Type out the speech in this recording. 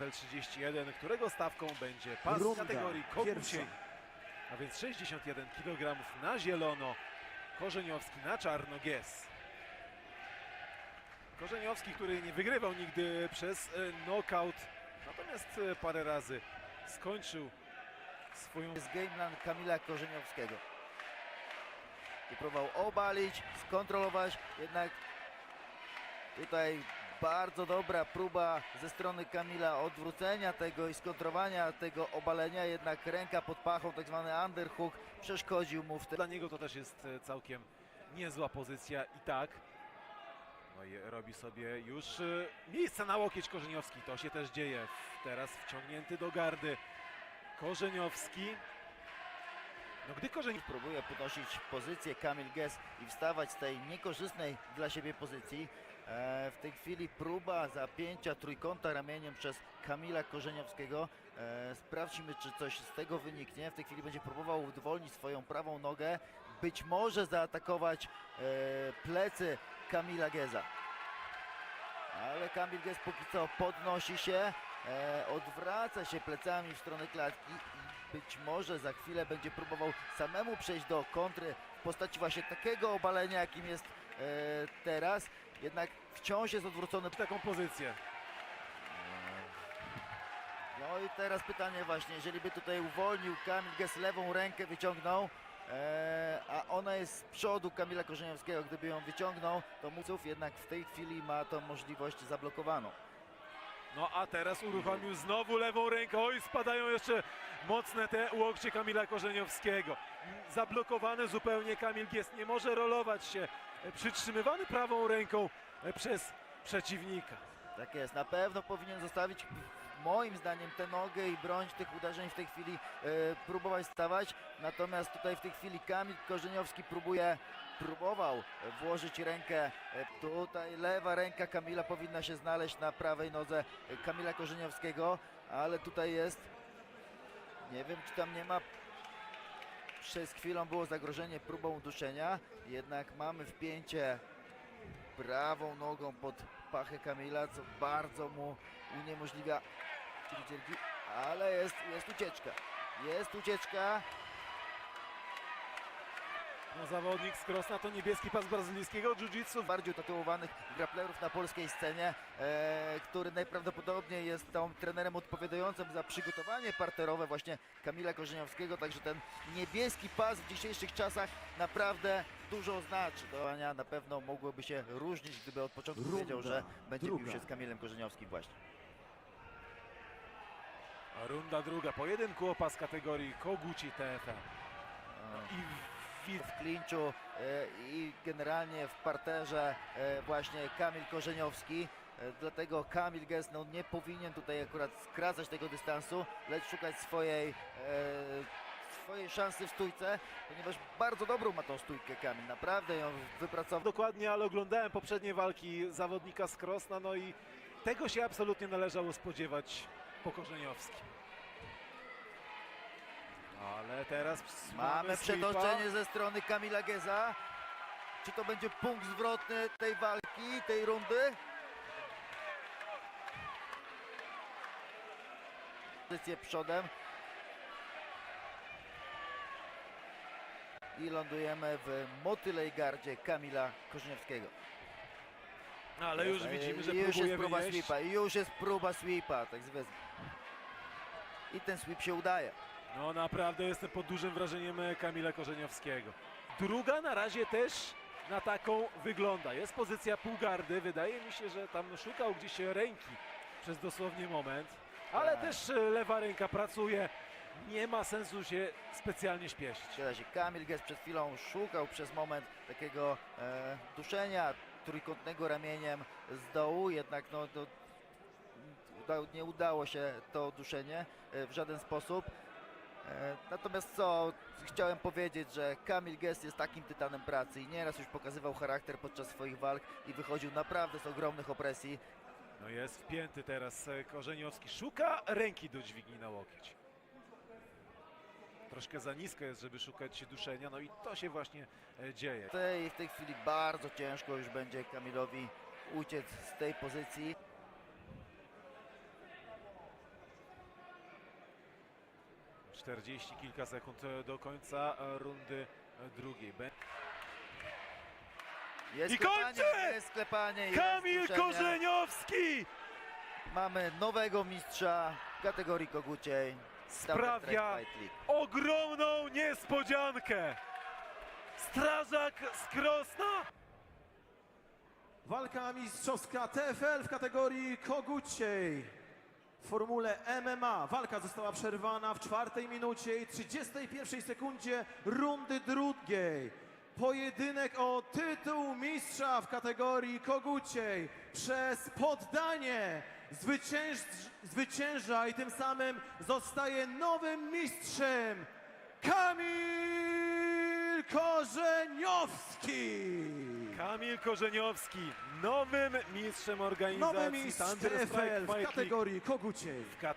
PFL 31, którego stawką będzie pas Runda kategorii koguciej. A więc 61 kg na zielono, Korzeniowski na czarno Gies. Korzeniowski, który nie wygrywał nigdy przez e, knockout, natomiast e, parę razy skończył swoją jest game plan Kamila Korzeniowskiego. I próbował obalić, skontrolować, jednak tutaj bardzo dobra próba ze strony Kamila odwrócenia tego i skontrowania tego obalenia, jednak ręka pod pachą, tak zwany underhook, przeszkodził mu w tym. Dla niego to też jest e, całkiem niezła pozycja i tak. No i robi sobie już e, miejsce na łokieć Korzeniowski. To się też dzieje. Teraz wciągnięty do gardy Korzeniowski. No gdy Korzeniowski Próbuje podnosić pozycję Kamil Gess i wstawać z tej niekorzystnej dla siebie pozycji. E, w tej chwili próba zapięcia trójkąta ramieniem przez Kamila Korzeniowskiego. E, sprawdźmy, czy coś z tego wyniknie. W tej chwili będzie próbował udowolnić swoją prawą nogę. Być może zaatakować e, plecy Kamila Geza. Ale Kamil Gez póki co podnosi się, e, odwraca się plecami w stronę klatki i być może za chwilę będzie próbował samemu przejść do kontry w postaci właśnie takiego obalenia, jakim jest e, teraz. Jednak wciąż jest odwrócony. taką pozycję. No i teraz pytanie właśnie, jeżeli by tutaj uwolnił Kamil Gez lewą rękę, wyciągnął, e, a ona jest z przodu Kamila Korzeniowskiego, gdyby ją wyciągnął, to Muców jednak w tej chwili ma tą możliwość zablokowaną. No a teraz uruchomił znowu lewą rękę. Oj, spadają jeszcze mocne te łokcie Kamila Korzeniowskiego. Zablokowany zupełnie Kamil Gies. Nie może rolować się. Przytrzymywany prawą ręką e, przez przeciwnika. Tak jest, na pewno powinien zostawić moim zdaniem tę nogę i bronić tych uderzeń w tej chwili, e, próbować stawać. Natomiast tutaj w tej chwili Kamil Korzeniowski próbuje, próbował włożyć rękę. E, tutaj lewa ręka Kamila powinna się znaleźć na prawej nodze e, Kamila Korzeniowskiego, ale tutaj jest, nie wiem czy tam nie ma przez chwilę było zagrożenie próbą uduszenia, jednak mamy wpięcie prawą nogą pod pachę Kamila, co bardzo mu uniemożliwia ale jest, jest ucieczka. Jest ucieczka. No, zawodnik z Krosna to niebieski pas brazylijskiego jiu-jitsu. Bardziej utatuowanych graplerów na polskiej scenie, e, który najprawdopodobniej jest tą trenerem odpowiadającym za przygotowanie parterowe właśnie Kamila Korzeniowskiego, także ten niebieski pas w dzisiejszych czasach naprawdę dużo znaczy. To na pewno mogłoby się różnić, gdyby od początku Runda wiedział, że będzie druga. bił się z Kamilem Korzeniowskim właśnie. Runda druga. Pojedynku o pas kategorii Koguci TFL. I w klinczu e, i generalnie w parterze e, właśnie Kamil Korzeniowski. E, Dlatego Kamil Gess no, nie powinien tutaj akurat skracać tego dystansu, lecz szukać swojej, swojej szansy w stójce, ponieważ bardzo dobrą ma tą stójkę Kamil, naprawdę ją wypracował. Dokładnie, ale oglądałem poprzednie walki zawodnika z Krosna, no i tego się absolutnie należało spodziewać po Korzeniowskim. Ale teraz Mamy przetoczenie ze strony Kamila Geza. Czy to będzie punkt zwrotny tej walki, tej rundy? Pozycję przodem. I lądujemy w motylej gardzie Kamila Korzeniowskiego. Ale już widzimy, że już jest próba wyjeść. sweepa, i już jest próba sweepa, tak zwane. I ten sweep się udaje. No naprawdę jestem pod dużym wrażeniem e, Kamila Korzeniowskiego. Druga na razie też na taką wygląda. Jest pozycja półgardy. Wydaje mi się, że tam szukał gdzieś ręki przez dosłownie moment. Ale Tak. też e, lewa ręka pracuje. Nie ma sensu się specjalnie śpieszyć. Zgadza się, Kamil Gess przed chwilą szukał przez moment takiego e, duszenia trójkątnego ramieniem z dołu, jednak no, no, nie udało się to duszenie e, w żaden sposób. E, natomiast co chciałem powiedzieć, że Kamil Gess jest takim tytanem pracy i nieraz już pokazywał charakter podczas swoich walk i wychodził naprawdę z ogromnych opresji. No jest wpięty teraz e, Korzeniowski. Szuka ręki do dźwigni na łokieć. Troszkę za nisko jest, żeby szukać duszenia. No i to się właśnie e, dzieje. W tej, w tej chwili bardzo ciężko już będzie Kamilowi uciec z tej pozycji. 40 kilka sekund e, do końca e, rundy e, drugiej. Jest I klepanie, kończy! jest klepanie. jest Kamil. Korzeniowski Mamy nowego mistrza w kategorii koguciej. Sprawia ogromną niespodziankę. Strażak z Krosna Walka mistrzowska TFL w kategorii koguciej. W formule MMA walka została przerwana w czwartej minucie i 31 sekundzie rundy drugiej. Pojedynek o tytuł mistrza w kategorii koguciej przez poddanie zwycięż, zwycięża i tym samym zostaje nowym mistrzem Kamil Korzeniowski. Kamil Korzeniowski, nowym mistrzem organizacji Nowy mistrz Thunder Strike w kategorii koguciej. w kategorii